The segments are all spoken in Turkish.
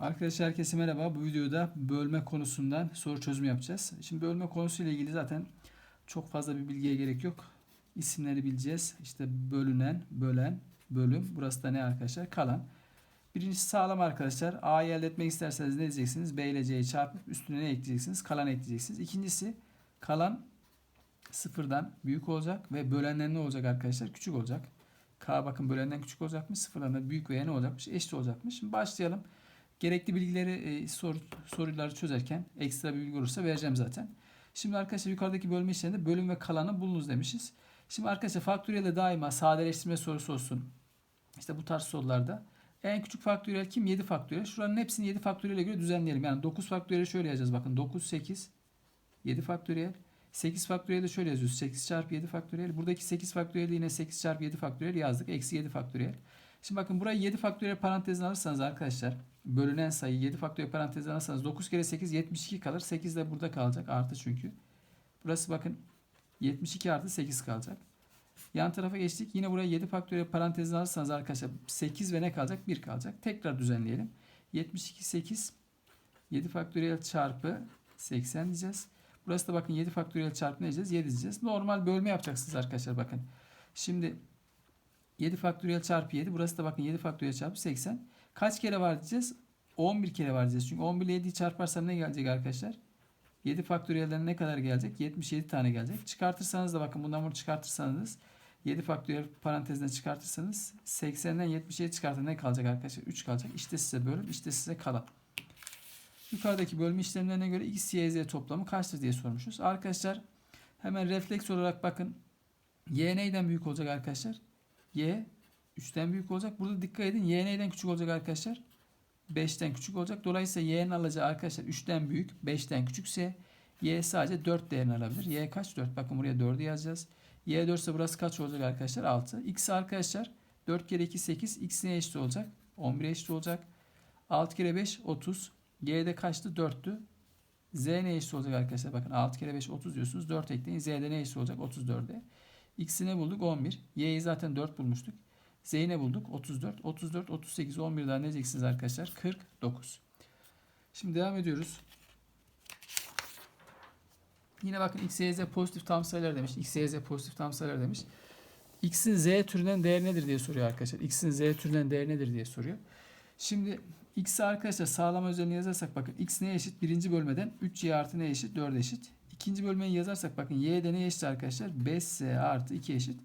Arkadaşlar herkese merhaba. Bu videoda bölme konusundan soru çözümü yapacağız. Şimdi bölme konusuyla ilgili zaten çok fazla bir bilgiye gerek yok. İsimleri bileceğiz. İşte bölünen, bölen, bölüm. Burası da ne arkadaşlar? Kalan. Birincisi sağlam arkadaşlar. A'yı elde etmek isterseniz ne diyeceksiniz? B ile C'yi çarpıp üstüne ne ekleyeceksiniz? Kalan ekleyeceksiniz. İkincisi kalan sıfırdan büyük olacak ve bölenden ne olacak arkadaşlar? Küçük olacak. K bakın bölenden küçük olacakmış. Sıfırdan da büyük veya ne olacakmış? Eşit olacakmış. Şimdi başlayalım. Gerekli bilgileri e, soru, soruları çözerken ekstra bir bilgi olursa vereceğim zaten. Şimdi arkadaşlar yukarıdaki bölme işleminde bölüm ve kalanı bulunuz demişiz. Şimdi arkadaşlar faktöriyelde daima sadeleştirme sorusu olsun. İşte bu tarz sorularda en küçük faktöriyel kim? 7 faktöriyel. Şuranın hepsini 7 faktöriyele göre düzenleyelim. Yani 9 faktöriyel şöyle yazacağız. Bakın 9, 8, 7 faktöriyel. 8 faktöriyel de şöyle yazıyoruz. 8 çarpı 7 faktöriyel. Buradaki 8 faktöriyel yine 8 çarpı 7 faktöriyel yazdık. Eksi 7 faktöriyel. Şimdi bakın burayı 7 faktöriyel parantezine alırsanız arkadaşlar bölünen sayı 7 faktöriyel parantezine alırsanız 9 kere 8 72 kalır. 8 de burada kalacak. Artı çünkü. Burası bakın 72 artı 8 kalacak. Yan tarafa geçtik. Yine buraya 7 faktöriyel parantezine alırsanız arkadaşlar 8 ve ne kalacak? 1 kalacak. Tekrar düzenleyelim. 72 8 7 faktöriyel çarpı 80 diyeceğiz. Burası da bakın 7 faktöriyel çarpı ne diyeceğiz? 7 diyeceğiz. Normal bölme yapacaksınız arkadaşlar bakın. Şimdi 7 faktöriyel çarpı 7. Burası da bakın 7 faktöriyel çarpı 80. Kaç kere var diyeceğiz? 11 kere var diyeceğiz. Çünkü 11 ile 7'yi çarparsam ne gelecek arkadaşlar? 7 faktöriyelden ne kadar gelecek? 77 tane gelecek. Çıkartırsanız da bakın bundan bunu çıkartırsanız 7 faktöriyel parantezine çıkartırsanız 80'den 77 çıkartın ne kalacak arkadaşlar? 3 kalacak. İşte size bölüm, işte size kalan. Yukarıdaki bölme işlemlerine göre x, y, z toplamı kaçtır diye sormuşuz. Arkadaşlar hemen refleks olarak bakın. Y neyden büyük olacak arkadaşlar? Y 3'ten büyük olacak. Burada dikkat edin. Y neyden küçük olacak arkadaşlar? 5'ten küçük olacak. Dolayısıyla y'nin alacağı arkadaşlar 3'ten büyük, 5'ten küçükse y sadece 4 değerini alabilir. Y kaç? 4. Bakın buraya 4'ü yazacağız. Y 4 ise burası kaç olacak arkadaşlar? 6. X arkadaşlar 4 kere 2 8. X neye eşit olacak? 11'e eşit olacak. 6 kere 5 30. Y'de kaçtı? 4'tü. Z ne eşit olacak arkadaşlar? Bakın 6 kere 5 30 diyorsunuz. 4 ekleyin. Z'de ne eşit olacak? 34'e. X'i ne bulduk? 11. Y'yi zaten 4 bulmuştuk. Z'yi ne bulduk? 34. 34, 38, 11 daha ne diyeceksiniz arkadaşlar? 49. Şimdi devam ediyoruz. Yine bakın x, y, z pozitif tam sayılar demiş. x, y, z pozitif tam sayılar demiş. x'in z türünden değer nedir diye soruyor arkadaşlar. x'in z türünden değer nedir diye soruyor. Şimdi x'i arkadaşlar sağlama özelliğini yazarsak bakın x neye eşit? Birinci bölmeden 3y artı neye eşit? 4 eşit. İkinci bölmeyi yazarsak bakın y'de neye eşit arkadaşlar? 5s artı 2 eşit.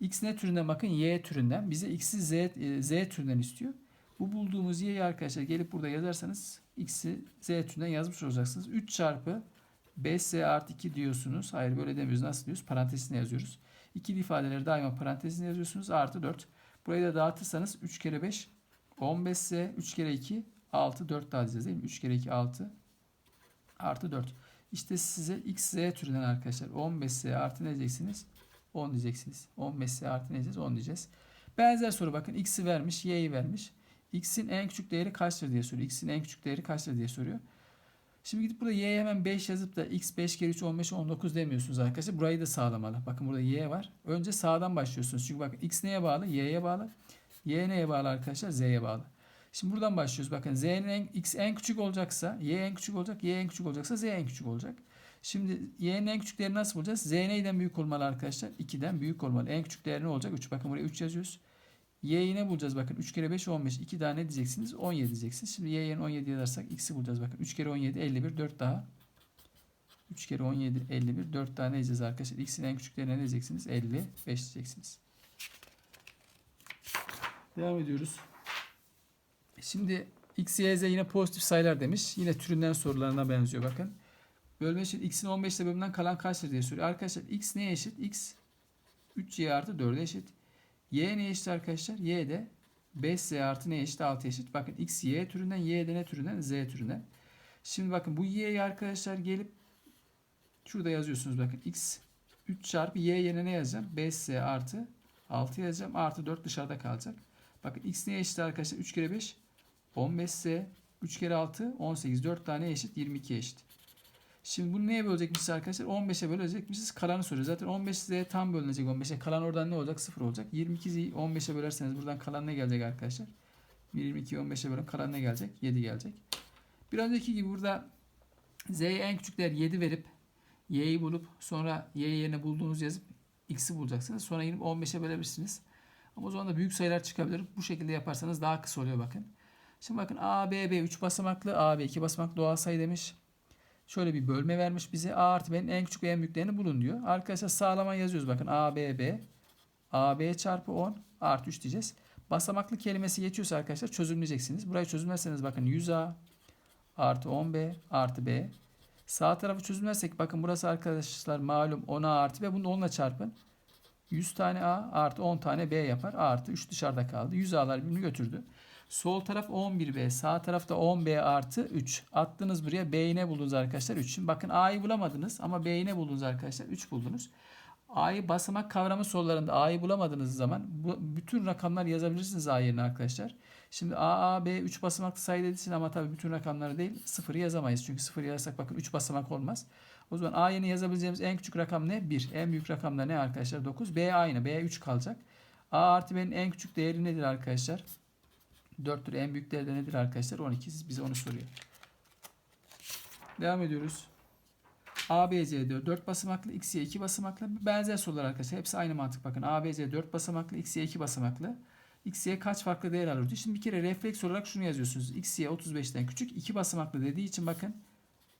X ne türünden bakın y türünden. Bize x'i z, e, z türünden istiyor. Bu bulduğumuz y'yi arkadaşlar gelip burada yazarsanız x'i z türünden yazmış olacaksınız. 3 çarpı 5s artı 2 diyorsunuz. Hayır böyle demiyoruz. Nasıl diyoruz? Parantezine yazıyoruz. İkili ifadeleri daima parantezine yazıyorsunuz. Artı 4. Burayı da dağıtırsanız 3 kere 5 15s 3 kere 2 6 4 daha diyeceğiz değil mi? 3 kere 2 6 artı 4. İşte size x z türünden arkadaşlar 15s artı ne diyeceksiniz? 10 diyeceksiniz. 15s artı ne diyeceğiz? 10 diyeceğiz. Benzer soru bakın x'i vermiş, y'yi vermiş. x'in en küçük değeri kaçtır diye soruyor. x'in en küçük değeri kaçtır diye soruyor. Şimdi gidip burada y'ye hemen 5 yazıp da x 5 kere 3 15 19 demiyorsunuz arkadaşlar. Burayı da sağlamalı. Bakın burada y var. Önce sağdan başlıyorsunuz. Çünkü bakın x neye bağlı? y'ye bağlı. y neye bağlı arkadaşlar? z'ye bağlı. Şimdi buradan başlıyoruz. Bakın z'nin en, x en küçük olacaksa y en küçük olacak. y en küçük olacaksa z en küçük olacak. Şimdi y'nin en küçük değerini nasıl bulacağız? Z neyden büyük olmalı arkadaşlar? 2'den büyük olmalı. En küçük değeri ne olacak? 3. Bakın buraya 3 yazıyoruz. Y'yi ne bulacağız? Bakın 3 kere 5 15. 2 daha ne diyeceksiniz? 17 diyeceksiniz. Şimdi y yerine 17 yazarsak x'i bulacağız. Bakın 3 kere 17 51. 4 daha. 3 kere 17 51. 4 daha ne diyeceğiz arkadaşlar? X'in en küçük değerine ne diyeceksiniz? 55 diyeceksiniz. Devam ediyoruz. Şimdi x, y, z yine pozitif sayılar demiş. Yine türünden sorularına benziyor bakın. Bölme eşit x'in 15 ile bölümünden kalan kaçtır diye soruyor. Arkadaşlar x neye eşit? x 3y artı 4'e eşit. y neye eşit arkadaşlar? y de 5z artı neye eşit? 6 eşit. Bakın x y türünden y de ne türünden? z türünden. Şimdi bakın bu y'yi arkadaşlar gelip şurada yazıyorsunuz bakın x 3 çarpı y yerine ne yazacağım? 5z artı 6 yazacağım. Artı 4 dışarıda kalacak. Bakın x neye eşit arkadaşlar? 3 kere 5 15z 3 kere 6 18 4 tane eşit 22 eşit. Şimdi bunu neye bölecekmişiz arkadaşlar? 15'e bölecekmişiz. Kalanı soruyor. Zaten 15 size tam bölünecek 15'e. Kalan oradan ne olacak? 0 olacak. 22'yi 15'e bölerseniz buradan kalan ne gelecek arkadaşlar? 1, 22, 15'e bölün. Kalan ne gelecek? 7 gelecek. Bir önceki gibi burada z'ye en küçük değer 7 verip y'yi bulup sonra y yerine bulduğunuz yazıp x'i bulacaksınız. Sonra yine 15'e bölebilirsiniz. Ama o zaman da büyük sayılar çıkabilir. Bu şekilde yaparsanız daha kısa oluyor bakın. Şimdi bakın A, B, B 3 basamaklı, A, B 2 basamaklı doğal sayı demiş. Şöyle bir bölme vermiş bize. A artı B'nin en küçük ve en büyüklerini bulun diyor. Arkadaşlar sağlama yazıyoruz. Bakın A, B, B. A, B çarpı 10 artı 3 diyeceğiz. Basamaklı kelimesi geçiyorsa arkadaşlar çözümleyeceksiniz. Burayı çözümlerseniz bakın 100A artı 10B artı B. Sağ tarafı çözümlersek bakın burası arkadaşlar malum 10A artı B. Bunu 10 ile çarpın. 100 tane A artı 10 tane B yapar. Artı 3 dışarıda kaldı. 100 A'lar birbirini götürdü. Sol taraf 11B. Sağ tarafta 10B artı 3. Attınız buraya. B'yi ne buldunuz arkadaşlar? 3. Şimdi bakın A'yı bulamadınız ama B'yi ne buldunuz arkadaşlar? 3 buldunuz. A'yı basamak kavramı sorularında A'yı bulamadığınız zaman bu, bütün rakamlar yazabilirsiniz A yerine arkadaşlar. Şimdi A, A, B 3 basamaklı sayı dediği ama tabii bütün rakamları değil sıfırı yazamayız. Çünkü sıfır yazarsak bakın 3 basamak olmaz. O zaman A yerine yazabileceğimiz en küçük rakam ne? 1. En büyük rakam da ne arkadaşlar? 9. B aynı. B 3 kalacak. A artı B'nin en küçük değeri nedir arkadaşlar? 4'tür. En büyük değeri de nedir arkadaşlar? 12. Bize onu soruyor. Devam ediyoruz. A, B, C diyor. 4 basamaklı, X, Y 2 basamaklı. Benzer sorular arkadaşlar. Hepsi aynı mantık. Bakın A, B, C 4 basamaklı, X, Y 2 basamaklı. X, Y kaç farklı değer diyor. Şimdi bir kere refleks olarak şunu yazıyorsunuz. X, Y 35'ten küçük. 2 basamaklı dediği için bakın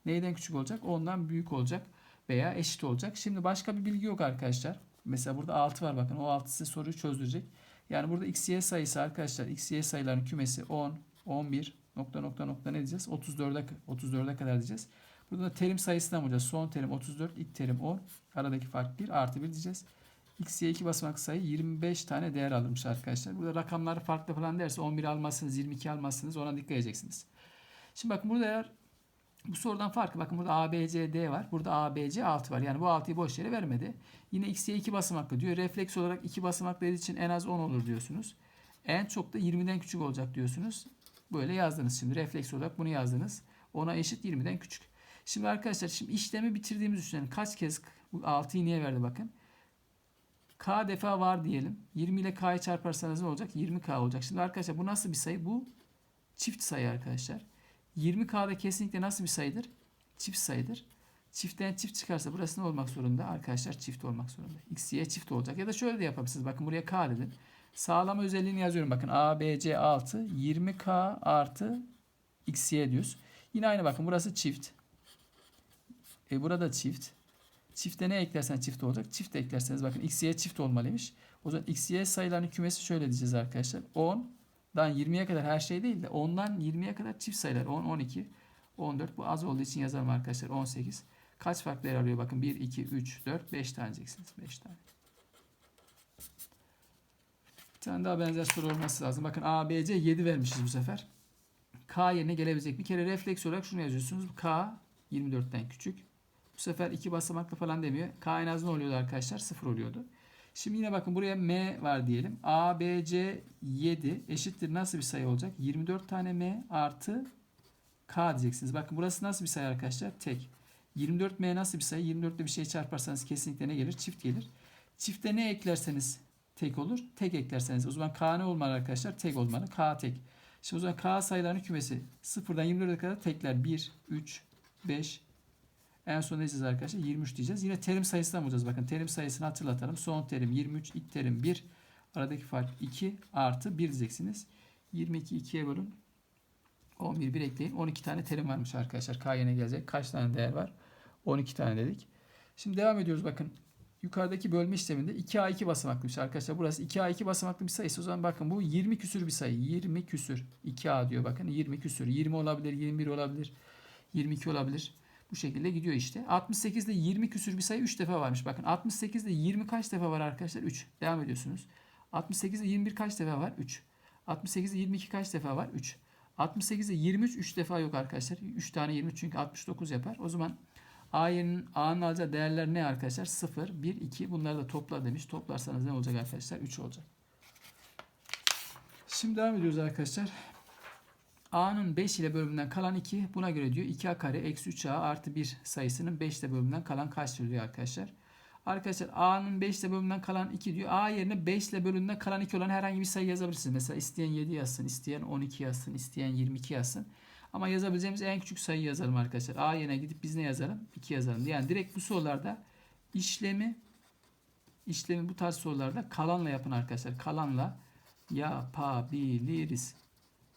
neyden küçük olacak? Ondan büyük olacak veya eşit olacak. Şimdi başka bir bilgi yok arkadaşlar. Mesela burada 6 var bakın. O 6 size soruyu çözdürecek. Yani burada X, Y sayısı arkadaşlar. X, Y sayıların kümesi 10, 11, nokta nokta nokta ne diyeceğiz? 34'e 34'e kadar diyeceğiz. Burada da terim sayısından bulacağız. Son terim 34, ilk terim 10. Aradaki fark 1 artı 1 diyeceğiz. X, Y 2 basamak sayı 25 tane değer alırmış arkadaşlar. Burada rakamlar farklı falan derse 11 almazsınız, 22 almazsınız. Ona dikkat edeceksiniz. Şimdi bakın burada eğer bu sorudan farkı bakın burada A, B, C, D var. Burada A, B, C 6 var. Yani bu 6'yı boş yere vermedi. Yine X, Y 2 basamaklı diyor. Refleks olarak 2 basamaklı için en az 10 olur diyorsunuz. En çok da 20'den küçük olacak diyorsunuz. Böyle yazdınız şimdi. Refleks olarak bunu yazdınız. Ona eşit 20'den küçük. Şimdi arkadaşlar şimdi işlemi bitirdiğimiz düşünelim. Kaç kez bu 6'yı niye verdi bakın. K defa var diyelim. 20 ile K'yı çarparsanız ne olacak? 20K olacak. Şimdi arkadaşlar bu nasıl bir sayı? Bu çift sayı arkadaşlar. 20K'da kesinlikle nasıl bir sayıdır? Çift sayıdır. Çiftten çift çıkarsa burası ne olmak zorunda? Arkadaşlar çift olmak zorunda. X, Y çift olacak. Ya da şöyle de yapabilirsiniz. Bakın buraya K dedim. Sağlama özelliğini yazıyorum. Bakın A, B, C 6. 20K artı X, Y diyoruz. Yine aynı bakın. Burası çift. E burada çift. Çifte ne eklersen çift olacak. Çift eklerseniz bakın x, y çift olmalıymış. O zaman x, y sayılarının kümesi şöyle diyeceğiz arkadaşlar. 10'dan 20'ye kadar her şey değil de 10'dan 20'ye kadar çift sayılar. 10, 12, 14. Bu az olduğu için yazarım arkadaşlar. 18. Kaç farklı yer alıyor? Bakın 1, 2, 3, 4, 5 tane diyeceksiniz. 5 tane. Bir tane daha benzer soru olması lazım. Bakın A, B, C 7 vermişiz bu sefer. K yerine gelebilecek. Bir kere refleks olarak şunu yazıyorsunuz. K 24'ten küçük. Bu sefer iki basamaklı falan demiyor. K en az ne oluyordu arkadaşlar? 0 oluyordu. Şimdi yine bakın buraya M var diyelim. A, B, C 7 eşittir nasıl bir sayı olacak? 24 tane M artı K diyeceksiniz. Bakın burası nasıl bir sayı arkadaşlar? Tek. 24M nasıl bir sayı? 24 ile bir şey çarparsanız kesinlikle ne gelir? Çift gelir. Çifte ne eklerseniz tek olur. Tek eklerseniz o zaman K ne olmalı arkadaşlar? Tek olmalı. K tek. Şimdi o zaman K sayılarının kümesi 0'dan 24'e kadar tekler 1, 3, 5, en son ne arkadaşlar? 23 diyeceğiz. Yine terim sayısından bulacağız. Bakın terim sayısını hatırlatalım. Son terim 23, ilk terim 1. Aradaki fark 2 artı 1 diyeceksiniz. 22 2'ye bölün. 11 1 ekleyin. 12 tane terim varmış arkadaşlar. K yerine gelecek. Kaç tane değer var? 12 tane dedik. Şimdi devam ediyoruz bakın. Yukarıdaki bölme işleminde 2A2 basamaklıymış arkadaşlar. Burası 2A2 basamaklı bir sayısı. O zaman bakın bu 20 küsür bir sayı. 20 küsür. 2A diyor bakın. 20 küsür. 20 olabilir, 21 olabilir, 22 olabilir. Bu şekilde gidiyor işte. 68'de 20 küsür bir sayı 3 defa varmış. Bakın 68'de 20 kaç defa var arkadaşlar? 3. Devam ediyorsunuz. 68'de 21 kaç defa var? 3. 68'de 22 kaç defa var? 3. 68'de 23 3 defa yok arkadaşlar. 3 tane 23 çünkü 69 yapar. O zaman A'nın A'nın alacağı değerler ne arkadaşlar? 0, 1, 2. Bunları da topla demiş. Toplarsanız ne olacak arkadaşlar? 3 olacak. Şimdi devam ediyoruz arkadaşlar. A'nın 5 ile bölümünden kalan 2. Buna göre diyor 2A kare eksi 3A artı 1 sayısının 5 ile bölümünden kalan kaçtır diyor arkadaşlar. Arkadaşlar A'nın 5 ile bölümünden kalan 2 diyor. A yerine 5 ile bölümünden kalan 2 olan herhangi bir sayı yazabilirsiniz. Mesela isteyen 7 yazsın, isteyen 12 yazsın, isteyen 22 yazsın. Ama yazabileceğimiz en küçük sayıyı yazalım arkadaşlar. A yerine gidip biz ne yazalım? 2 yazalım. Yani direkt bu sorularda işlemi işlemi bu tarz sorularda kalanla yapın arkadaşlar. Kalanla yapabiliriz.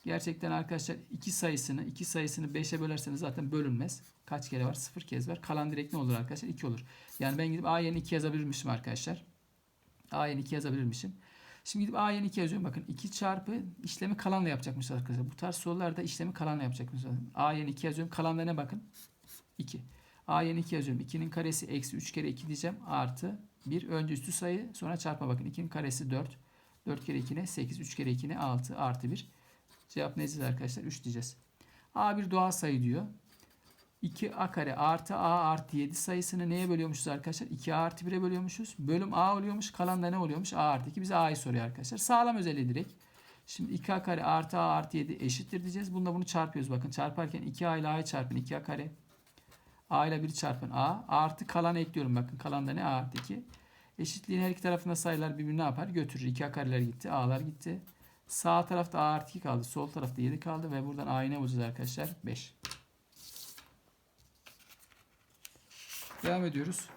Gerçekten arkadaşlar iki sayısını iki sayısını 5'e bölerseniz zaten bölünmez. Kaç kere var? 0 kez var. Kalan direkt ne olur arkadaşlar? 2 olur. Yani ben gidip A yerine 2 yazabilirmişim arkadaşlar. A yerine 2 yazabilirmişim. Şimdi gidip A yerine 2 yazıyorum. Bakın 2 çarpı işlemi kalanla yapacakmış arkadaşlar. Bu tarz sorularda işlemi kalanla yapacakmış. A yerine 2 yazıyorum. Kalanla ne bakın? 2. A yerine 2 yazıyorum. 2'nin karesi eksi 3 kere 2 diyeceğim. Artı 1. Önce üstü sayı sonra çarpma bakın. 2'nin karesi 4. 4 kere 2 ne? 8. 3 kere 2 ne? 6. Artı 1. Cevap ne diyeceğiz arkadaşlar? 3 diyeceğiz. A bir doğal sayı diyor. 2a kare artı a artı 7 sayısını neye bölüyormuşuz arkadaşlar? 2a artı 1'e bölüyormuşuz. Bölüm a oluyormuş. Kalan da ne oluyormuş? a artı 2. Bize a'yı soruyor arkadaşlar. Sağlam özelliği direkt. Şimdi 2a kare artı a artı 7 eşittir diyeceğiz. Bunda bunu çarpıyoruz. Bakın çarparken 2a ile a'yı çarpın. 2a kare. a ile 1'i çarpın a. Artı kalan ekliyorum. Bakın kalan da ne? a artı 2. Eşitliğin her iki tarafında sayılar birbirini ne yapar? Götürür. 2a kareler gitti. a'lar gitti. Sağ tarafta a artı 2 kaldı. Sol tarafta 7 kaldı. Ve buradan a'yı ne bulacağız arkadaşlar? 5. Devam ediyoruz.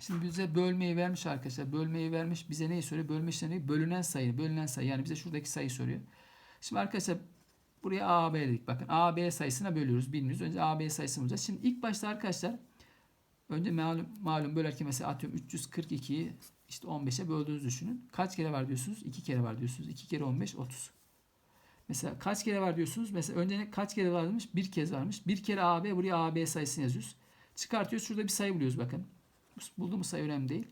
Şimdi bize bölmeyi vermiş arkadaşlar. Bölmeyi vermiş. Bize neyi soruyor? Bölme işlemi bölünen sayı. Bölünen sayı. Yani bize şuradaki sayı soruyor. Şimdi arkadaşlar buraya A, B dedik. Bakın A, B sayısına bölüyoruz. Bilmiyoruz. Önce A, B sayısını bulacağız. Şimdi ilk başta arkadaşlar önce malum, malum bölerken mesela atıyorum 342'yi işte 15'e böldüğünüzü düşünün. Kaç kere var diyorsunuz? 2 kere var diyorsunuz. 2 kere 15 30. Mesela kaç kere var diyorsunuz? Mesela önce kaç kere varmış? Bir kez varmış. Bir kere AB buraya AB sayısını yazıyoruz. Çıkartıyoruz. Şurada bir sayı buluyoruz bakın. Bulduğumuz sayı önemli değil.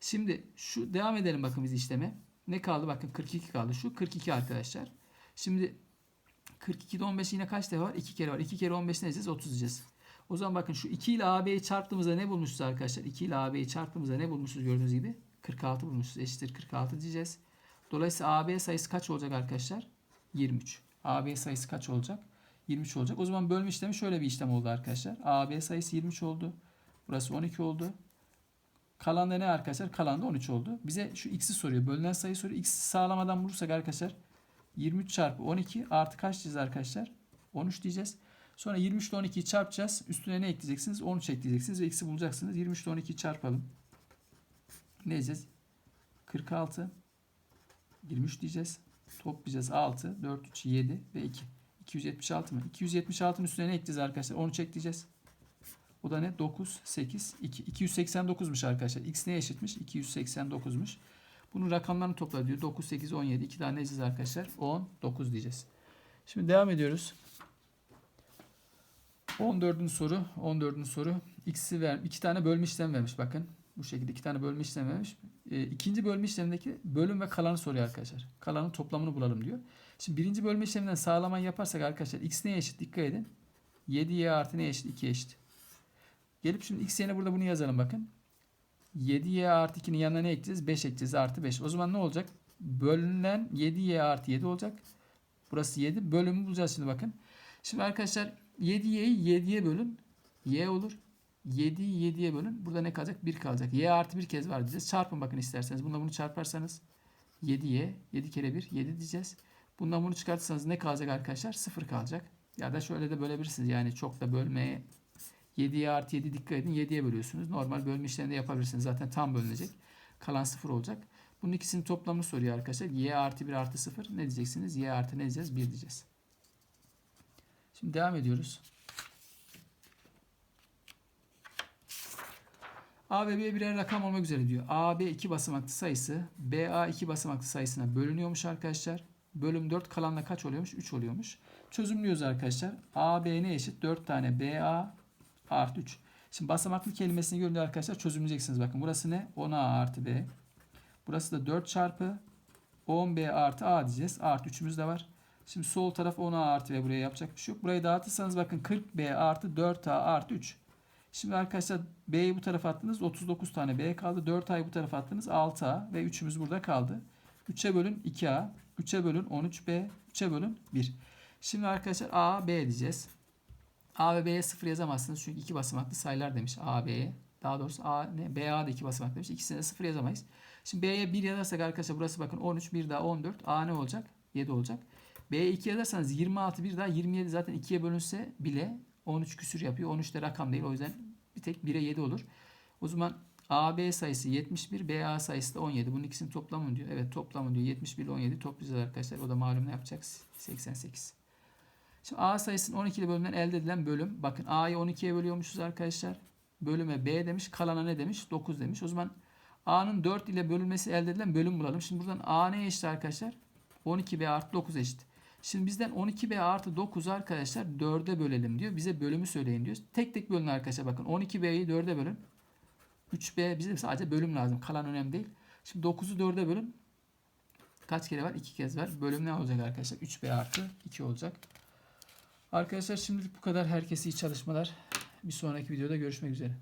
Şimdi şu devam edelim bakın biz işleme. Ne kaldı? Bakın 42 kaldı. Şu 42 arkadaşlar. Şimdi 42'de 15 yine kaç defa var? 2 kere var. 2 kere 15 ne diyeceğiz? 30 diyeceğiz. O zaman bakın şu 2 ile AB'yi çarptığımızda ne bulmuşuz arkadaşlar? 2 ile AB'yi çarptığımızda ne bulmuşuz gördüğünüz gibi? 46 bulmuşuz. Eşittir 46 diyeceğiz. Dolayısıyla AB sayısı kaç olacak arkadaşlar? 23. AB sayısı kaç olacak? 23 olacak. O zaman bölme işlemi şöyle bir işlem oldu arkadaşlar. AB sayısı 23 oldu. Burası 12 oldu. Kalan da ne arkadaşlar? Kalan da 13 oldu. Bize şu x'i soruyor. Bölünen sayı soruyor. X'i sağlamadan bulursak arkadaşlar 23 çarpı 12 artı kaç diyeceğiz arkadaşlar? 13 diyeceğiz. Sonra 23 ile 12'yi çarpacağız. Üstüne ne ekleyeceksiniz? 13 ekleyeceksiniz ve x'i bulacaksınız. 23 ile 12'yi çarpalım. Ne diyeceğiz? 46. 23 diyeceğiz. Toplayacağız 6, 4, 3, 7 ve 2. 276 mı? 276'nın üstüne ne ekleyeceğiz arkadaşlar? 13 ekleyeceğiz. O da ne? 9, 8, 2. 289'muş arkadaşlar. X neye eşitmiş? 289'muş. Bunun rakamlarını topla diyor. 9, 8, 17. 2 tane ne diyeceğiz arkadaşlar? 19 diyeceğiz. Şimdi devam ediyoruz. 14. soru. 14. soru. X'i ver. iki tane bölme işlemi vermiş bakın. Bu şekilde iki tane bölme işlemi vermiş. E, ikinci bölme işlemindeki bölüm ve kalanı soruyor arkadaşlar. Kalanın toplamını bulalım diyor. Şimdi birinci bölme işleminden sağlamayı yaparsak arkadaşlar x neye eşit? Dikkat edin. 7y artı neye eşit? 2 eşit. Gelip şimdi x yerine burada bunu yazalım bakın. 7y artı 2'nin yanına ne ekleyeceğiz? 5 ekleyeceğiz. Artı 5. O zaman ne olacak? Bölünen 7y artı 7 olacak. Burası 7. Bölümü bulacağız şimdi bakın. Şimdi arkadaşlar 7y'yi 7'ye bölün. y olur. 7'yi 7'ye bölün. Burada ne kalacak? 1 kalacak. y artı 1 kez var diyeceğiz. Çarpın bakın isterseniz. Bununla bunu çarparsanız 7y. 7 kere 1 7 diyeceğiz. Bundan bunu çıkartırsanız ne kalacak arkadaşlar? 0 kalacak. Ya da şöyle de bölebilirsiniz. Yani çok da bölmeye 7'ye artı 7 dikkat edin. 7'ye bölüyorsunuz. Normal bölme işleminde yapabilirsiniz. Zaten tam bölünecek. Kalan 0 olacak. Bunun ikisinin toplamını soruyor arkadaşlar. Y artı 1 artı 0. Ne diyeceksiniz? Y artı ne diyeceğiz? 1 diyeceğiz. Şimdi devam ediyoruz. A ve B birer rakam olmak üzere diyor. A, B iki basamaklı sayısı B, A iki basamaklı sayısına bölünüyormuş arkadaşlar. Bölüm 4 kalanla kaç oluyormuş? 3 oluyormuş. Çözümlüyoruz arkadaşlar. A, B ne eşit? 4 tane B, A artı 3. Şimdi basamaklı kelimesini görünce arkadaşlar çözümleyeceksiniz. Bakın burası ne? 10A artı B. Burası da 4 çarpı 10B artı A diyeceğiz. Artı 3'ümüz de var. Şimdi sol taraf 10A artı B buraya yapacak bir şey yok. Burayı dağıtırsanız bakın 40B artı 4A artı 3. Şimdi arkadaşlar B'yi bu tarafa attınız. 39 tane B kaldı. 4A'yı bu tarafa attınız. 6A ve 3'ümüz burada kaldı. 3'e bölün 2A. 3'e bölün 13B. 3'e bölün 1. Şimdi arkadaşlar A, B diyeceğiz. A ve B'ye 0 yazamazsınız. Çünkü iki basamaklı sayılar demiş A, B'ye. Daha doğrusu A ne? BA da 2 basamak demiş. İkisine de 0 yazamayız. Şimdi B'ye 1 yazarsak arkadaşlar burası bakın 13 bir daha 14. A ne olacak? 7 olacak. B'ye 2 yazarsanız 26 bir daha 27 zaten 2'ye bölünse bile 13 küsür yapıyor. 13 de rakam değil. O yüzden bir tek 1'e 7 olur. O zaman AB sayısı 71, BA sayısı da 17. Bunun ikisinin toplamı diyor. Evet toplamı diyor. 71 ile 17 toplayacağız arkadaşlar. O da malum ne yapacak? 88. Şimdi A sayısının 12 ile bölümden elde edilen bölüm. Bakın A'yı 12'ye bölüyormuşuz arkadaşlar. Bölüme B demiş. Kalana ne demiş? 9 demiş. O zaman A'nın 4 ile bölünmesi elde edilen bölüm bulalım. Şimdi buradan A ne eşit arkadaşlar? 12B artı 9 eşit. Şimdi bizden 12B artı 9 arkadaşlar 4'e bölelim diyor. Bize bölümü söyleyin diyor. Tek tek bölün arkadaşlar bakın. 12B'yi 4'e bölün. 3B bize sadece bölüm lazım. Kalan önemli değil. Şimdi 9'u 4'e bölün. Kaç kere var? 2 kez var. Bölüm ne olacak arkadaşlar? 3B artı 2 olacak. Arkadaşlar şimdilik bu kadar. Herkese iyi çalışmalar. Bir sonraki videoda görüşmek üzere.